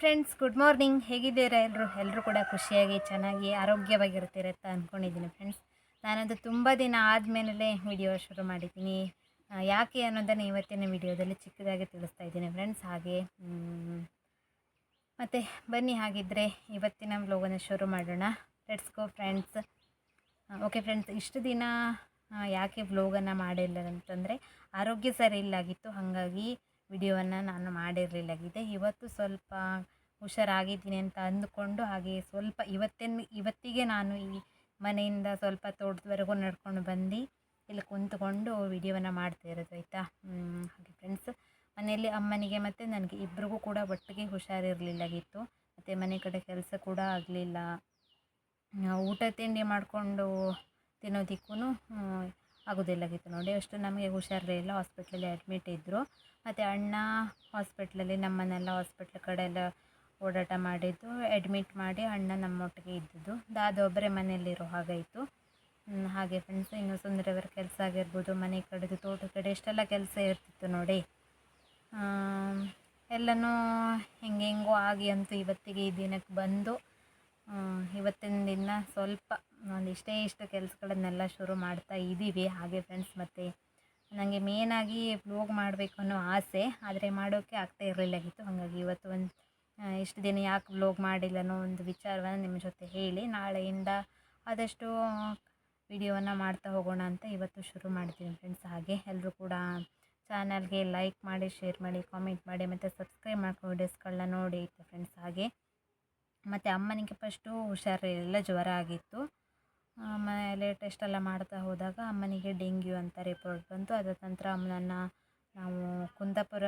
Friends, good morning. ಹೇಗಿದ್ದೀರಾ ಎಲ್ಲರೂ ಎಲ್ಲರೂ ಕೂಡ ಖುಷಿಯಾಗಿ, ಚೆನ್ನಾಗಿ ಆರೋಗ್ಯವಾಗಿರ್ತೀರ ಅಂತ ಅಂದ್ಕೊಂಡಿದ್ದೀನಿ ಫ್ರೆಂಡ್ಸ್. ನಾನದು ತುಂಬ ದಿನ ಆದಮೇಲೆ ವಿಡಿಯೋ ಶುರು ಮಾಡಿದ್ದೀನಿ. ಯಾಕೆ ಅನ್ನೋದನ್ನು ಇವತ್ತಿನ ವಿಡಿಯೋದಲ್ಲಿ ಚಿಕ್ಕದಾಗಿ ತಿಳಿಸ್ತಾ ಇದ್ದೀನಿ ಫ್ರೆಂಡ್ಸ್. ಹಾಗೆ ಮತ್ತು ಬನ್ನಿ ಹಾಗಿದ್ದರೆ ಇವತ್ತಿನ ವ್ಲೋಗನ್ನು ಶುರು ಮಾಡೋಣ. Let's go friends okay friends ಇಷ್ಟು ದಿನ ಯಾಕೆ ವ್ಲೋಗನ್ನು ಮಾಡಿಲ್ಲ ಅಂತಂದರೆ, ಆರೋಗ್ಯ ಸರಿ ಇಲ್ಲಾಗಿತ್ತು. ಹಾಗಾಗಿ ವಿಡಿಯೋವನ್ನು ನಾನು ಮಾಡಿರಲಿಲ್ಲಾಗಿದೆ ಇವತ್ತು ಸ್ವಲ್ಪ ಹುಷಾರಾಗಿದ್ದೀನಿ ಅಂತ ಅಂದುಕೊಂಡು ಹಾಗೆ ಸ್ವಲ್ಪ ಇವತ್ತಿನ, ಇವತ್ತಿಗೆ ನಾನು ಈ ಮನೆಯಿಂದ ಸ್ವಲ್ಪ ತೋಟದವರೆಗೂ ನಡ್ಕೊಂಡು ಬಂದು ಇಲ್ಲಿ ಕುಂತ್ಕೊಂಡು ವಿಡಿಯೋವನ್ನು ಮಾಡ್ತಾ ಇರೋದು, ಆಯಿತಾ? ಹಾಗೆ ಫ್ರೆಂಡ್ಸ್ ಮನೆಯಲ್ಲಿ ಅಮ್ಮನಿಗೆ ಮತ್ತು ನನಗೆ ಇಬ್ಬರಿಗೂ ಕೂಡ ಒಟ್ಟಿಗೆ ಹುಷಾರಿರಲಿಲ್ಲಾಗಿತ್ತು. ಮತ್ತು ಮನೆ ಕಡೆ ಕೆಲಸ ಕೂಡ ಆಗಲಿಲ್ಲ. ಊಟ ತಿಂಡಿ ಮಾಡಿಕೊಂಡು ತಿನ್ನೋದಕ್ಕೂ ಆಗೋದಿಲ್ಲಾಗಿತ್ತು ನೋಡಿ. ಅಷ್ಟು ನಮಗೆ ಹುಷಾರಿರಲಿಲ್ಲ ಹಾಸ್ಪಿಟ್ಲಲ್ಲಿ ಅಡ್ಮಿಟ್ ಇದ್ದರು ಮತ್ತು ಅಣ್ಣ ಹಾಸ್ಪಿಟ್ಲಲ್ಲಿ ನಮ್ಮನ್ನೆಲ್ಲ ಹಾಸ್ಪಿಟ್ಲ್ ಕಡೆ ಎಲ್ಲ ಓಡಾಟ ಮಾಡಿದ್ದು. ಅಡ್ಮಿಟ್ ಮಾಡಿ ಅಣ್ಣ ನಮ್ಮೊಟ್ಟಿಗೆ ಇದ್ದಿದ್ದು. ದಾದೊಬ್ಬರೇ ಮನೆಯಲ್ಲಿರೋ ಹಾಗಾಯಿತು ಹಾಗೆ ಫ್ರೆಂಡ್ಸ್ ಇನ್ನು ಸುಂದರವರ ಕೆಲಸ ಆಗಿರ್ಬೋದು, ಮನೆ ಕಡೆದು ತೋಟ ಕಡೆ ಇಷ್ಟೆಲ್ಲ ಕೆಲಸ ಇರ್ತಿತ್ತು ನೋಡಿ. ಎಲ್ಲನೂ ಹೆಂಗೆಂಗೋ ಆಗಿ ಅಂತೂ ಇವತ್ತಿಗೆ ಈ ದಿನಕ್ಕೆ ಬಂದು ಇವತ್ತಿನ ದಿನ ಸ್ವಲ್ಪ ಒಂದು ಇಷ್ಟೇ ಇಷ್ಟು ಕೆಲಸಗಳನ್ನೆಲ್ಲ ಶುರು ಮಾಡ್ತಾ ಇದ್ದೀವಿ. ಹಾಗೆ ಫ್ರೆಂಡ್ಸ್ ಮತ್ತು ನನಗೆ ಮೇನಾಗಿ ವ್ಲೋಗ್ ಮಾಡಬೇಕು ಅನ್ನೋ ಆಸೆ, ಆದರೆ ಮಾಡೋಕ್ಕೆ ಆಗ್ತಾ ಇರಲಿಲ್ಲಾಗಿತ್ತು ಹಾಗಾಗಿ ಇವತ್ತು ಒಂದು ಇಷ್ಟು ದಿನ ಯಾಕೆ ಬ್ಲೋಗ್ ಮಾಡಿಲ್ಲ ಅನ್ನೋ ಒಂದು ವಿಚಾರವನ್ನು ನಿಮ್ಮ ಜೊತೆ ಹೇಳಿ ನಾಳೆಯಿಂದ ಆದಷ್ಟು ವಿಡಿಯೋವನ್ನು ಮಾಡ್ತಾ ಹೋಗೋಣ ಅಂತ ಇವತ್ತು ಶುರು ಮಾಡ್ತೀನಿ ಫ್ರೆಂಡ್ಸ್ ಹಾಗೆ ಎಲ್ಲರೂ ಕೂಡ ಚಾನಲ್ಗೆ ಲೈಕ್ ಮಾಡಿ ಶೇರ್ ಮಾಡಿ ಕಾಮೆಂಟ್ ಮಾಡಿ, ಮತ್ತು ಸಬ್ಸ್ಕ್ರೈಬ್ ಮಾಡ್ಕೊಂಡು ವಿಡಿಯೋಸ್ಗಳನ್ನ ನೋಡಿ ಫ್ರೆಂಡ್ಸ್ ಹಾಗೆ ಮತ್ತು ಅಮ್ಮನಿಗೆ ಫಸ್ಟು ಹುಷಾರಿರಲಿಲ್ಲ, ಜ್ವರ ಆಗಿತ್ತು. ಆಮೇಲೆ ಟೆಸ್ಟ್ ಎಲ್ಲ ಮಾಡ್ತಾ ಹೋದಾಗ ಅಮ್ಮನಿಗೆ ಡೆಂಗ್ಯೂ ಅಂತ ರಿಪೋರ್ಟ್ ಬಂತು. ಅದಾದ ನಂತರ ಅಮ್ಮನನ್ನು ನಾವು ಕುಂದಾಪುರ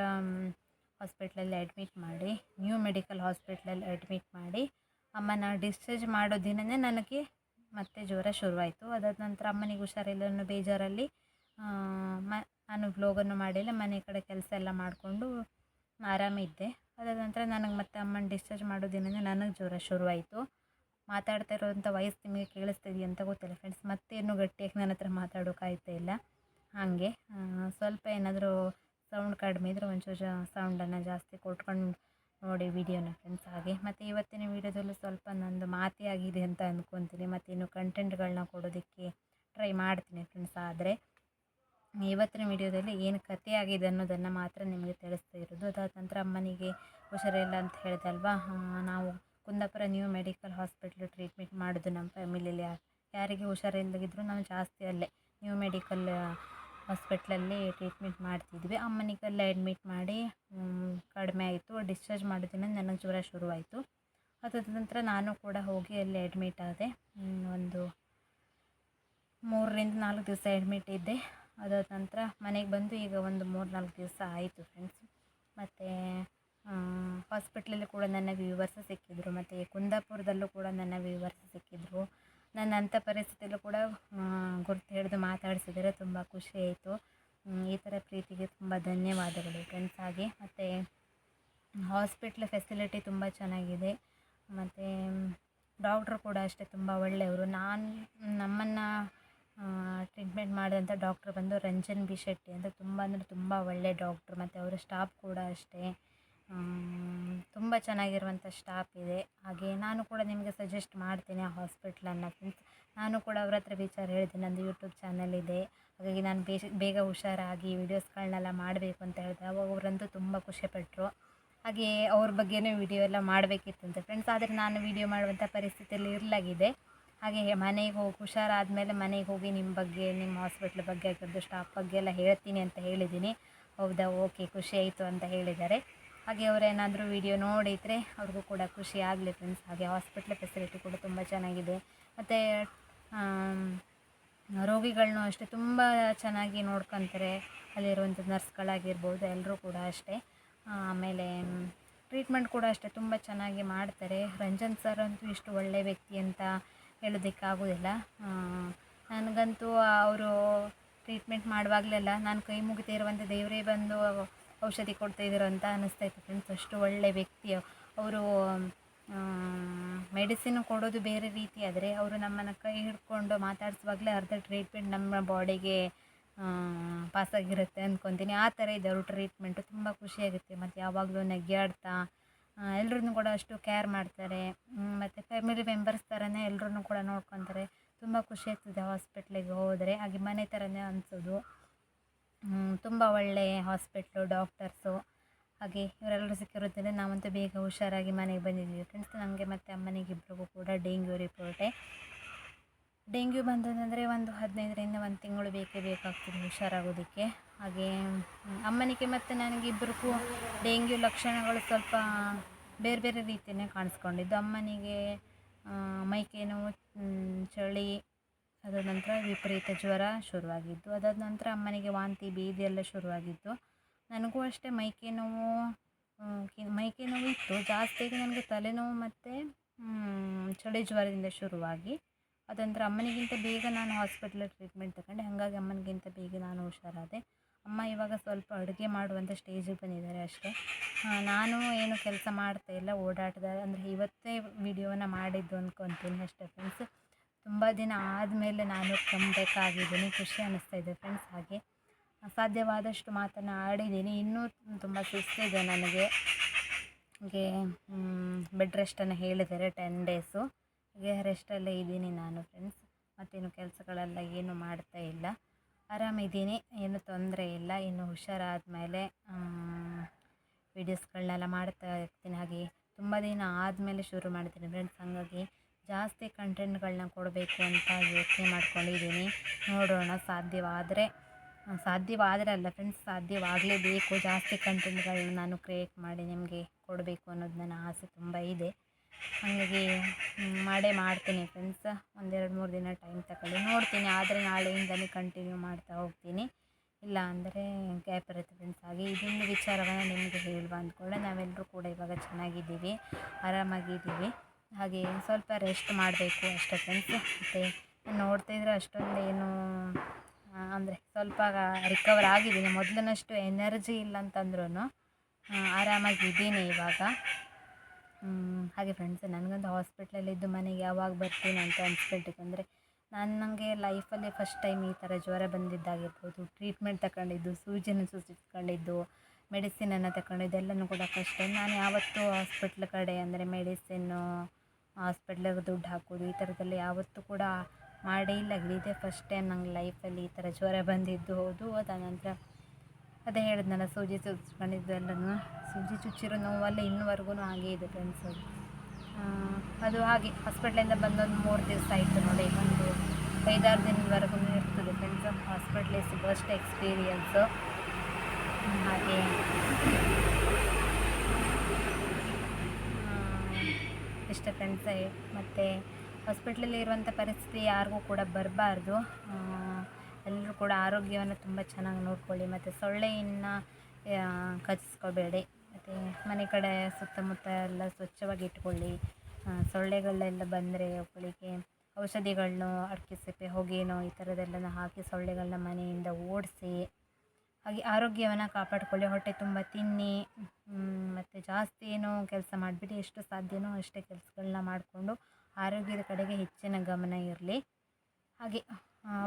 ಹಾಸ್ಪಿಟ್ಲಲ್ಲಿ ಅಡ್ಮಿಟ್ ಮಾಡಿ ನ್ಯೂ ಮೆಡಿಕಲ್ ಹಾಸ್ಪಿಟ್ಲಲ್ಲಿ ಅಡ್ಮಿಟ್ ಮಾಡಿ ಅಮ್ಮನ ಡಿಸ್ಚಾರ್ಜ್ ಮಾಡೋ ದಿನವೇ ನನಗೆ ಮತ್ತೆ ಜ್ವರ ಶುರುವಾಯಿತು. ಅದಾದ ನಂತರ ಅಮ್ಮನಿಗೆ ಹುಷಾರಿಲ್ಲ ಅನ್ನೋ ಬೇಜಾರಲ್ಲಿ ಮ, ನಾನು ವ್ಲೋಗನ್ನು ಮಾಡಿಲ್ಲ, ಮನೆ ಕಡೆ ಕೆಲಸ ಎಲ್ಲ ಮಾಡಿಕೊಂಡು ಆರಾಮಿದ್ದೆ. ಅದಾದ ನಂತರ ನನಗೆ ಮತ್ತೆ ಅಮ್ಮನ ಡಿಸ್ಚಾರ್ಜ್ ಮಾಡೋ ದಿನವೇ ನನಗೆ ಜ್ವರ ಶುರುವಾಯಿತು. ಮಾತಾಡ್ತಾ ಇರೋವಂಥ ವಾಯ್ಸ್ ನಿಮಗೆ ಕೇಳಿಸ್ತಿದೆಯಾ ಅಂತ ಗೊತ್ತಿಲ್ಲ ಫ್ರೆಂಡ್ಸ್ ಮತ್ತೇನು ಗಟ್ಟಿಯಾಗಿ ನನ್ನ ಹತ್ರ ಮಾತಾಡೋಕ್ಕಾಗ್ತಾ ಇಲ್ಲ. ಹಾಗೆ ಸ್ವಲ್ಪ ಏನಾದರೂ ಸೌಂಡ್ ಕಡಿಮೆ ಇದ್ದರೆ ಒಂಚೂರು ಜ ಸೌಂಡನ್ನು ಜಾಸ್ತಿ ಕೊಟ್ಕೊಂಡು ನೋಡಿ ವಿಡಿಯೋನ ಫ್ರೆಂಡ್ಸ್ ಹಾಗೆ. ಮತ್ತು ಇವತ್ತಿನ ವಿಡಿಯೋದಲ್ಲೂ ಸ್ವಲ್ಪ ನಂದು ಮಾತೇ ಆಗಿದೆ ಅಂತ ಅಂದ್ಕೊತೀನಿ ಮತ್ತು ಇನ್ನು ಕಂಟೆಂಟ್ಗಳನ್ನ ಕೊಡೋದಕ್ಕೆ ಟ್ರೈ ಮಾಡ್ತೀನಿ ಫ್ರೆಂಡ್ಸ್ ಆದರೆ, ಇವತ್ತಿನ ವಿಡಿಯೋದಲ್ಲಿ ಏನು ಕತೆ ಆಗಿದೆ ಅನ್ನೋದನ್ನು ಮಾತ್ರ ನಿಮಗೆ ತಿಳಿಸ್ತಾ ಇರೋದು. ಅದಾದ ನಂತರ ಅಮ್ಮನಿಗೆ ಹುಷಾರಿಲ್ಲ ಅಂತ ಹೇಳಿದೆ ಅಲ್ವಾ? ನಾವು Kundapur new medical hospital treatment ಮಾಡೋದು ನಮ್ಮ ಫ್ಯಾಮಿಲಿಯಲ್ಲಿ ಯಾರಿಗೆ ಹುಷಾರಿಲ್ಲದಿದ್ರು ನಾವು ಜಾಸ್ತಿ ಅಲ್ಲೇ ನ್ಯೂ ಮೆಡಿಕಲ್ ಹಾಸ್ಪಿಟ್ಲಲ್ಲಿ ಟ್ರೀಟ್ಮೆಂಟ್ ಮಾಡ್ತಿದ್ವಿ. ಅಮ್ಮನಿಗೆಲ್ಲ ಅಡ್ಮಿಟ್ ಮಾಡಿ ಕಡಿಮೆ ಆಯಿತು. ಡಿಸ್ಚಾರ್ಜ್ ಮಾಡೋದಿನ ನನಗೆ ಜ್ವರ ಶುರುವಾಯಿತು. ಅದಾದ ನಂತರ ನಾನು ಕೂಡ ಹೋಗಿ ಅಲ್ಲಿ ಅಡ್ಮಿಟ್ ಆದೆ. ಒಂದು ಮೂರರಿಂದ ನಾಲ್ಕು ದಿವಸ ಅಡ್ಮಿಟ್ ಇದ್ದೆ. ಅದಾದ ನಂತರ ಮನೆಗೆ ಬಂದು ಈಗ ಒಂದು ಮೂರು ನಾಲ್ಕು ದಿವಸ ಆಯಿತು ಫ್ರೆಂಡ್ಸ್ ಮತ್ತು ಹಾಸ್ಪಿಟ್ಲಲ್ಲಿ ಕೂಡ ನನ್ನ ವ್ಯೂವರ್ಸ್ ಸಿಕ್ಕಿದ್ರು. ಮತ್ತು ಕುಂದಾಪುರದಲ್ಲೂ ಕೂಡ ನನ್ನ ವ್ಯೂವರ್ಸ್ ಸಿಕ್ಕಿದ್ರು. ನನ್ನ ಅಂಥ ಪರಿಸ್ಥಿತಿಯಲ್ಲೂ ಕೂಡ ಗುರ್ತು ಹಿಡಿದು ಮಾತಾಡಿಸಿದರೆ ತುಂಬ ಖುಷಿ ಆಯಿತು. ಈ ಥರ ಪ್ರೀತಿಗೆ ತುಂಬ ಧನ್ಯವಾದಗಳು ಫ್ರೆಂಡ್ಸ್ ಹಾಗೆ ಮತ್ತು ಹಾಸ್ಪಿಟ್ಲ್ ಫೆಸಿಲಿಟಿ ತುಂಬ ಚೆನ್ನಾಗಿದೆ. ಮತ್ತು ಡಾಕ್ಟ್ರು ಕೂಡ ಅಷ್ಟೇ ತುಂಬ ಒಳ್ಳೆಯವರು. ನಾನು, ನಮ್ಮನ್ನು ಟ್ರೀಟ್ಮೆಂಟ್ ಮಾಡಿದಂಥ ಡಾಕ್ಟ್ರ್ ಬಂದು ರಂಜನ್ ಬಿ ಶೆಟ್ಟಿ ಅಂತ ತುಂಬ ಅಂದರೆ ತುಂಬ ಒಳ್ಳೆ ಡಾಕ್ಟ್ರು ಮತ್ತು ಅವರ ಸ್ಟಾಫ್ ಕೂಡ ಅಷ್ಟೇ. ತುಂಬ ಚೆನ್ನಾಗಿರುವಂಥ ಸ್ಟಾಫ್ ಇದೆ. ಹಾಗೆ ನಾನು ಕೂಡ ನಿಮಗೆ ಸಜೆಸ್ಟ್ ಮಾಡ್ತೀನಿ ಆ ಹಾಸ್ಪಿಟ್ಲನ್ನು ನಾನು ಕೂಡ ಅವ್ರ ಹತ್ರ ವಿಚಾರ ಹೇಳಿದೆ ನಂದು ಯೂಟ್ಯೂಬ್ ಚಾನಲ್ ಇದೆ. ಹಾಗಾಗಿ ನಾನು ಬೇಗ ಬೇಗ ಹುಷಾರಾಗಿ ವೀಡಿಯೋಸ್ಗಳನ್ನೆಲ್ಲ ಮಾಡಬೇಕು ಅಂತ ಹೇಳಿದೆ. ಅವಾಗ ಅವರಂತೂ ತುಂಬ ಖುಷಿಪಟ್ಟರು ಹಾಗೆ ಅವ್ರ ಬಗ್ಗೆನೂ ವಿಡಿಯೋ ಎಲ್ಲ ಅಂತ ಫ್ರೆಂಡ್ಸ್ ಆದರೆ ನಾನು ವಿಡಿಯೋ ಮಾಡುವಂಥ ಪರಿಸ್ಥಿತಿಯಲ್ಲಿ ಇರಲಾಗಿದೆ. ಹಾಗೆ ಮನೆಗೆ ಹೋಗಿ, ಹುಷಾರಾದಮೇಲೆ ಮನೆಗೆ ಹೋಗಿ ನಿಮ್ಮ ಬಗ್ಗೆ ನಿಮ್ಮ ಹಾಸ್ಪಿಟ್ಲ್ ಬಗ್ಗೆ ಆಗಿರೋದು ಸ್ಟಾಫ್ ಬಗ್ಗೆ ಎಲ್ಲ ಹೇಳ್ತೀನಿ ಅಂತ ಹೇಳಿದ್ದೀನಿ. ಹೌದಾ? ಓಕೆ ಖುಷಿ ಆಯಿತು ಅಂತ ಹೇಳಿದ್ದಾರೆ. ಹಾಗೆ ಅವರೇನಾದರೂ ವಿಡಿಯೋ ನೋಡಿದರೆ ಅವ್ರಿಗೂ ಕೂಡ ಖುಷಿ ಆಗಲಿ ಫ್ರೆಂಡ್ಸ್ ಹಾಗೆ ಹಾಸ್ಪಿಟ್ಲ್ ಫೆಸಿಲಿಟಿ ಕೂಡ ತುಂಬ ಚೆನ್ನಾಗಿದೆ. ಮತ್ತು ರೋಗಿಗಳನ್ನು ಅಷ್ಟೇ ತುಂಬ ಚೆನ್ನಾಗಿ ನೋಡ್ಕೊತಾರೆ. ಅಲ್ಲಿರುವಂಥ ನರ್ಸ್ಗಳಾಗಿರ್ಬೋದು ಎಲ್ಲರೂ ಕೂಡ ಅಷ್ಟೇ. ಆಮೇಲೆ ಟ್ರೀಟ್ಮೆಂಟ್ ಕೂಡ ಅಷ್ಟೇ ತುಂಬ ಚೆನ್ನಾಗಿ ಮಾಡ್ತಾರೆ. ರಂಜನ್ ಸರ್ ಅಂತೂ ಇಷ್ಟು ಒಳ್ಳೆಯ ವ್ಯಕ್ತಿ ಅಂತ ಹೇಳೋದಕ್ಕಾಗೋದಿಲ್ಲ. ನನಗಂತೂ ಅವರು ಟ್ರೀಟ್ಮೆಂಟ್ ಮಾಡುವಾಗಲೆಲ್ಲ ನಾನು ಕೈ ಮುಗಿತಾ ಇರುವಂಥ ದೇವರೇ ಬಂದು ಔಷಧಿ ಕೊಡ್ತಾ ಇದ್ದೀರೋ ಅಂತ ಅನ್ನಿಸ್ತಾ ಇತ್ತು ಫ್ರೆಂಡ್ಸ್ ಅಷ್ಟು ಒಳ್ಳೆ ವ್ಯಕ್ತಿ ಅವರು ಮೆಡಿಸಿನ್ ಕೊಡೋದು ಬೇರೆ ರೀತಿ, ಆದರೆ ಅವರು ನಮ್ಮನ್ನು ಕೈ ಹಿಡ್ಕೊಂಡು ಮಾತಾಡಿಸುವಾಗಲೇ ಅರ್ಧ ಟ್ರೀಟ್ಮೆಂಟ್ ನಮ್ಮ ಬಾಡಿಗೆ ಪಾಸಾಗಿರುತ್ತೆ ಅಂದ್ಕೊತೀನಿ ಆ ಥರ ಇದೆ ಅವರು ಟ್ರೀಟ್ಮೆಂಟು ತುಂಬ ಖುಷಿಯಾಗುತ್ತೆ ಮತ್ತು ಯಾವಾಗಲೂ ನಗ್ಯಾಡ್ತಾ ಎಲ್ಲರೂ ಕೂಡ ಅಷ್ಟು ಕೇರ್ ಮಾಡ್ತಾರೆ. ಮತ್ತು ಫ್ಯಾಮಿಲಿ ಮೆಂಬರ್ಸ್ ಥರನೇ ಎಲ್ಲರೂ ಕೂಡ ನೋಡ್ಕೊತಾರೆ. ತುಂಬ ಖುಷಿ ಆಗ್ತದೆ ಹಾಸ್ಪಿಟ್ಲಿಗೆ ಹೋದರೆ. ಹಾಗೆ ಮನೆ ಥರನೇ ಅನಿಸೋದು. ತುಂಬ ಒಳ್ಳೆಯ ಹಾಸ್ಪಿಟ್ಲು ಡಾಕ್ಟರ್ಸು ಹಾಗೆ ಇವರೆಲ್ಲರೂ ಸಿಕ್ಕಿರೋದ್ರಿಂದ ನಾವಂತೂ ಬೇಗ ಹುಷಾರಾಗಿ ಮನೆಗೆ ಬಂದಿದ್ದೀವಿ. ಫ್ರೆಂಡ್ಸ್ ನನಗೆ ಮತ್ತು ಅಮ್ಮನಿಗೆ ಇಬ್ಬರಿಗೂ ಕೂಡ ಡೆಂಗ್ಯೂ ರಿಪೋರ್ಟೆ ಡೆಂಗ್ಯೂ ಬಂದದಂದರೆ ಒಂದು ಹದಿನೈದರಿಂದ ಒಂದು ತಿಂಗಳು ಬೇಕೇ ಬೇಕಾಗ್ತದೆ ಹುಷಾರಾಗೋದಕ್ಕೆ. ಹಾಗೆ ಅಮ್ಮನಿಗೆ ಮತ್ತು ನನಗೆ ಇಬ್ಬರಿಗೂ ಡೆಂಗ್ಯೂ ಲಕ್ಷಣಗಳು ಸ್ವಲ್ಪ ಬೇರೆ ಬೇರೆ ರೀತಿಯೇ ಕಾಣಿಸ್ಕೊಂಡಿದ್ದು. ಅಮ್ಮನಿಗೆ ಮೈಕೈ ನೋವು ಚಳಿ ಅದಾದ ನಂತರ ವಿಪರೀತ ಜ್ವರ ಶುರುವಾಗಿದ್ದು, ಅದಾದ ನಂತರ ಅಮ್ಮನಿಗೆ ವಾಂತಿ, ಬೀದಿ ಎಲ್ಲ ಶುರುವಾಗಿದ್ದು, ನನಗೂ ಅಷ್ಟೇ ಮೈಕೈ ನೋವು ಮೈಕೈ ನೋವು ಇತ್ತು. ಜಾಸ್ತಿಯಾಗಿ ನನಗೆ ತಲೆನೋವು ಮತ್ತು ಚಳಿ ಜ್ವರದಿಂದ ಶುರುವಾಗಿ, ಅದಂತರ ಅಮ್ಮನಿಗಿಂತ ಬೇಗ ನಾನು ಹಾಸ್ಪಿಟ್ಲಲ್ಲಿ ಟ್ರೀಟ್ಮೆಂಟ್ ತಗೊಂಡೆ. ಹಾಗಾಗಿ ಅಮ್ಮನಿಗಿಂತ ಬೇಗ ನಾನು ಹುಷಾರಾದೆ. ಅಮ್ಮ ಇವಾಗ ಸ್ವಲ್ಪ ಅಡುಗೆ ಮಾಡುವಂಥ ಸ್ಟೇಜಿಗೆ ಬಂದಿದ್ದಾರೆ ಅಷ್ಟೇ. ನಾನು ಏನು ಕೆಲಸ ಮಾಡ್ತಾ ಇಲ್ಲ. ಓಡಾಟದ, ಅಂದರೆ ಇವತ್ತೇ ವಿಡಿಯೋನ ಮಾಡಿದ್ದು ಅಂದ್ಕೊತೀನಿ ಅಷ್ಟೇ ಫ್ರೆಂಡ್ಸ್ ತುಂಬ ದಿನ ಆದಮೇಲೆ ನಾನು ತುಂಬಬೇಕಾಗಿದ್ದೀನಿ ಖುಷಿ ಅನ್ನಿಸ್ತಾ ಇದೆ ಫ್ರೆಂಡ್ಸ್ ಹಾಗೆ. ಸಾಧ್ಯವಾದಷ್ಟು ಮಾತನ್ನು ಆಡಿದ್ದೀನಿ ಇನ್ನೂ ತುಂಬ ಸುಸ್ತಿದೆ ನನಗೆ. ಹಾಗೆ ಬೆಡ್ ರೆಸ್ಟನ್ನು ಹೇಳಿದ್ದಾರೆ ಟೆನ್ ಡೇಸು ಹಾಗೆ ರೆಸ್ಟಲ್ಲೇ ಇದ್ದೀನಿ ನಾನು ಫ್ರೆಂಡ್ಸ್ ಮತ್ತೇನು ಕೆಲಸಗಳೆಲ್ಲ ಏನು ಮಾಡ್ತಾ ಇಲ್ಲ. ಆರಾಮಿದ್ದೀನಿ. ಏನು ತೊಂದರೆ ಇಲ್ಲ. ಇನ್ನು ಹುಷಾರಾದ ಮೇಲೆ ವೀಡಿಯೋಸ್ಗಳನ್ನೆಲ್ಲ ಮಾಡ್ತಾ ಇರ್ತೀನಿ. ಹಾಗೆ ತುಂಬ ದಿನ ಆದಮೇಲೆ ಶುರು ಮಾಡ್ತೀನಿ ಫ್ರೆಂಡ್ಸ್ ಹಾಗಾಗಿ ಜಾಸ್ತಿ ಕಂಟೆಂಟ್ಗಳನ್ನ ಕೊಡಬೇಕು ಅಂತ ಯೋಚನೆ ಮಾಡ್ಕೊಂಡಿದ್ದೀನಿ. ನೋಡೋಣ, ಸಾಧ್ಯವಾದರೆ ಸಾಧ್ಯವಾದರೆ ಅಲ್ಲ ಫ್ರೆಂಡ್ಸ್ ಸಾಧ್ಯವಾಗಲೇಬೇಕು. ಜಾಸ್ತಿ ಕಂಟೆಂಟ್ಗಳನ್ನ ನಾನು ಕ್ರಿಯೇಟ್ ಮಾಡಿ ನಿಮಗೆ ಕೊಡಬೇಕು ಅನ್ನೋದು ನನ್ನ ಆಸೆ ತುಂಬ ಇದೆ. ಹಾಗಾಗಿ ಮಾಡೇ ಮಾಡ್ತೀನಿ ಫ್ರೆಂಡ್ಸ್ ಒಂದೆರಡು ಮೂರು ದಿನ ಟೈಮ್ ತಗೊಳ್ಳಿ. ನೋಡ್ತೀನಿ, ಆದರೆ ನಾಳೆಯಿಂದಲೇ ಕಂಟಿನ್ಯೂ ಮಾಡ್ತಾ ಹೋಗ್ತೀನಿ. ಇಲ್ಲ ಅಂದರೆ ಗ್ಯಾಪ್ ಇರುತ್ತೆ ಫ್ರೆಂಡ್ಸ್ ಹಾಗೆ. ಇದೊಂದು ವಿಚಾರವನ್ನು ನಿಮಗೆ ಹೇಳುವ ಅಂದ್ಕೊಂಡೆ ನಾವೆಲ್ಲರೂ ಕೂಡ ಇವಾಗ ಚೆನ್ನಾಗಿದ್ದೀವಿ, ಆರಾಮಾಗಿದ್ದೀವಿ. ಹಾಗೆ ಸ್ವಲ್ಪ ರೆಸ್ಟ್ ಮಾಡಬೇಕು ಅಷ್ಟೇ ಫ್ರೆಂಡ್ಸ್ ಮತ್ತು ನೋಡ್ತಾ ಇದ್ರೆ ಅಷ್ಟೊಂದು ಏನು ಅಂದರೆ ಸ್ವಲ್ಪ ರಿಕವರ್ ಆಗಿದ್ದೀನಿ. ಮೊದಲಿನಷ್ಟು ಎನರ್ಜಿ ಇಲ್ಲ ಅಂತಂದ್ರೂ ಆರಾಮಾಗಿದ್ದೀನಿ ಇವಾಗ. ಹ್ಮ್, ಹಾಗೆ ಫ್ರೆಂಡ್ಸ್ ನನಗಂತೂ ಹಾಸ್ಪಿಟ್ಲಲ್ಲಿದ್ದು ಮನೆಗೆ ಯಾವಾಗ ಬರ್ತೀನಿ ಅಂತ ಅನಿಸ್ಬಿಟ್ಟಿತ್ತು ಅಂದರೆ ನಾನು ನನಗೆ ಲೈಫಲ್ಲಿ ಫಸ್ಟ್ ಟೈಮ್ ಈ ಥರ ಜ್ವರ ಬಂದಿದ್ದಾಗಿರ್ಬೋದು ಟ್ರೀಟ್ಮೆಂಟ್ ತಗೊಂಡಿದ್ದು ಸೂಜಿನ ಸೂಚಿಸ್ಕೊಂಡಿದ್ದು ಮೆಡಿಸಿನನ್ನು ತಗೊಂಡಿದ್ದು ಎಲ್ಲನೂ ಕೂಡ ಫಸ್ಟ್ ಟೈಮ್ ನಾನು ಯಾವತ್ತೂ ಹಾಸ್ಪಿಟ್ಲ್ ಕಡೆ ಅಂದರೆ ಮೆಡಿಸಿನ್ನು ಹಾಸ್ಪಿಟ್ಲಿಗೆ ದುಡ್ಡು ಹಾಕೋದು, ಈ ಥರದ್ದೆಲ್ಲ ಯಾವತ್ತೂ ಕೂಡ ಮಾಡೇ ಇಲ್ಲ. ಇದೇ. ಫಸ್ಟ್ ಟೈಮ್ ನಂಗೆ ಲೈಫಲ್ಲಿ ಈ ಥರ ಜ್ವರ ಬಂದಿದ್ದು. ಹೌದು ಅದ ನಂತರ ಅದೇ ಹೇಳಿದ್ನಲ್ಲ, ಸೂಜಿ ಚುಚ್ಕೊಂಡಿದ್ದು ಎಲ್ಲನೂ ಸೂಜಿ ಚುಚ್ಚಿರೋ ನೋವಲ್ಲ ಇನ್ನುವರೆಗೂ ಹಾಗೇ ಇದೆ ಫ್ರೆಂಡ್ಸ್ ಅದು ಹಾಗೆ. ಹಾಸ್ಪಿಟ್ಲಿಂದ ಬಂದೊಂದು ಮೂರು ದಿವಸ ಆಯಿತು ನೋಡಿ, ಒಂದು ಐದಾರು ದಿನದವರೆಗೂ ಇರ್ತದೆ ಫ್ರೆಂಡ್ಸ್ ಹಾಸ್ಪಿಟ್ಲಿಸ್ ಫಸ್ಟ್ ಎಕ್ಸ್ಪೀರಿಯನ್ಸು ಹಾಗೆ ಇಷ್ಟ ಫ್ರೆಂಡ್ಸ್ ಮತ್ತು ಹಾಸ್ಪಿಟ್ಲಲ್ಲಿ ಇರುವಂಥ ಪರಿಸ್ಥಿತಿ ಯಾರಿಗೂ ಕೂಡ ಬರಬಾರ್ದು. ಎಲ್ಲರೂ ಕೂಡ ಆರೋಗ್ಯವನ್ನು ತುಂಬ ಚೆನ್ನಾಗಿ ನೋಡ್ಕೊಳ್ಳಿ. ಮತ್ತು ಸೊಳ್ಳೆಯನ್ನು ಕಚ್ಚಿಸ್ಕೋಬೇಡಿ ಮತ್ತು ಮನೆ ಕಡೆ ಸುತ್ತಮುತ್ತ ಎಲ್ಲ ಸ್ವಚ್ಛವಾಗಿ ಇಟ್ಕೊಳ್ಳಿ. ಸೊಳ್ಳೆಗಳೆಲ್ಲ ಬಂದರೆ ಅವುಗಳಿಗೆ ಔಷಧಿಗಳನ್ನು ಅಡಿಕೆ ಸಿಪ್ಪೆ ಹೊಗೆನೋ ಈ ಥರದ್ದೆಲ್ಲ ಹಾಕಿ ಸೊಳ್ಳೆಗಳನ್ನ ಮನೆಯಿಂದ ಓಡಿಸಿ ಹಾಗೆ ಆರೋಗ್ಯವನ್ನು ಕಾಪಾಡಿಕೊಳ್ಳಿ, ಹೊಟ್ಟೆ ತುಂಬ ತಿನ್ನಿ ಮತ್ತು ಜಾಸ್ತಿ ಏನೋ ಕೆಲಸ ಮಾಡಿಬಿಡಿ, ಎಷ್ಟು ಸಾಧ್ಯನೋ ಅಷ್ಟೇ ಕೆಲಸಗಳನ್ನ ಮಾಡಿಕೊಂಡು ಆರೋಗ್ಯದ ಕಡೆಗೆ ಹೆಚ್ಚಿನ ಗಮನ ಇರಲಿ. ಹಾಗೆ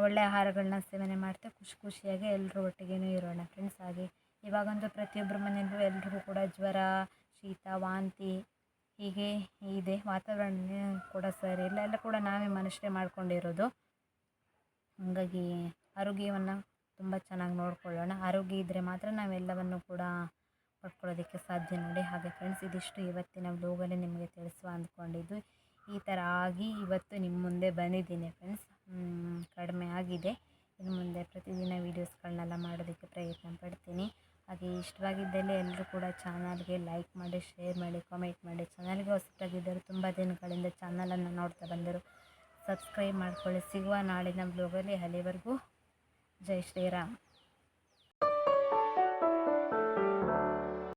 ಒಳ್ಳೆಯ ಆಹಾರಗಳನ್ನ ಸೇವನೆ ಮಾಡ್ತಾ ಖುಷಿ ಖುಷಿಯಾಗಿ ಎಲ್ಲರೂ ಒಟ್ಟಿಗೇನೂ ಇರೋಣ ಫ್ರೆಂಡ್ಸ್ ಹಾಗೆ. ಇವಾಗಂತೂ ಪ್ರತಿಯೊಬ್ಬರ ಮನೆಯಲ್ಲೂ ಎಲ್ರಿಗೂ ಕೂಡ ಜ್ವರ, ಶೀತ, ವಾಂತಿ ಹೀಗೆ ಇದೆ. ವಾತಾವರಣ ಕೂಡ ಸರಿ ಇಲ್ಲ. ಎಲ್ಲ ಕೂಡ ನಾವೇ ಮನುಷ್ಯರೇ ಮಾಡ್ಕೊಂಡಿರೋದು. ಹಾಗಾಗಿ ಆರೋಗ್ಯವನ್ನು ತುಂಬ ಚೆನ್ನಾಗಿ ನೋಡ್ಕೊಳ್ಳೋಣ. ಆರೋಗ್ಯ ಇದ್ದರೆ ಮಾತ್ರ ನಾವೆಲ್ಲವನ್ನು ಕೂಡ ಪಡ್ಕೊಳ್ಳೋದಕ್ಕೆ ಸಾಧ್ಯ ನೋಡಿ. ಹಾಗೆ ಫ್ರೆಂಡ್ಸ್ ಇದಿಷ್ಟು ಇವತ್ತಿನ ವ್ಲೋಗಲ್ಲಿ ನಿಮಗೆ ತಿಳಿಸುವ ಅಂದ್ಕೊಂಡಿದ್ದು, ಈ ಥರ ಆಗಿ ಇವತ್ತು ನಿಮ್ಮ ಮುಂದೆ ಬಂದಿದ್ದೀನಿ ಫ್ರೆಂಡ್ಸ್ ಕಡಿಮೆ ಆಗಿದೆ. ಇನ್ನು ಮುಂದೆ ಪ್ರತಿದಿನ ವೀಡಿಯೋಸ್ಗಳನ್ನೆಲ್ಲ ಮಾಡೋದಕ್ಕೆ ಪ್ರಯತ್ನ ಪಡ್ತೀನಿ. ಹಾಗೆ ಇಷ್ಟವಾಗಿದ್ದಲ್ಲಿ ಎಲ್ಲರೂ ಕೂಡ ಚಾನಲ್ಗೆ ಲೈಕ್ ಮಾಡಿ ಶೇರ್ ಮಾಡಿ ಕಾಮೆಂಟ್ ಮಾಡಿ. ಚಾನಲ್ಗೆ ಹೊಸದಾಗಿದ್ದರು ತುಂಬ ದಿನಗಳಿಂದ ಚಾನಲನ್ನು ನೋಡ್ತಾ ಬಂದರು. ಸಬ್ಸ್ಕ್ರೈಬ್ ಮಾಡ್ಕೊಳ್ಳಿ. ಸಿಗುವ ನಾಳಿನ ಬ್ಲೋಗಲ್ಲಿ ಅಲ್ಲಿವರೆಗೂ ಜೈ ಶ್ರೀರಾಮ್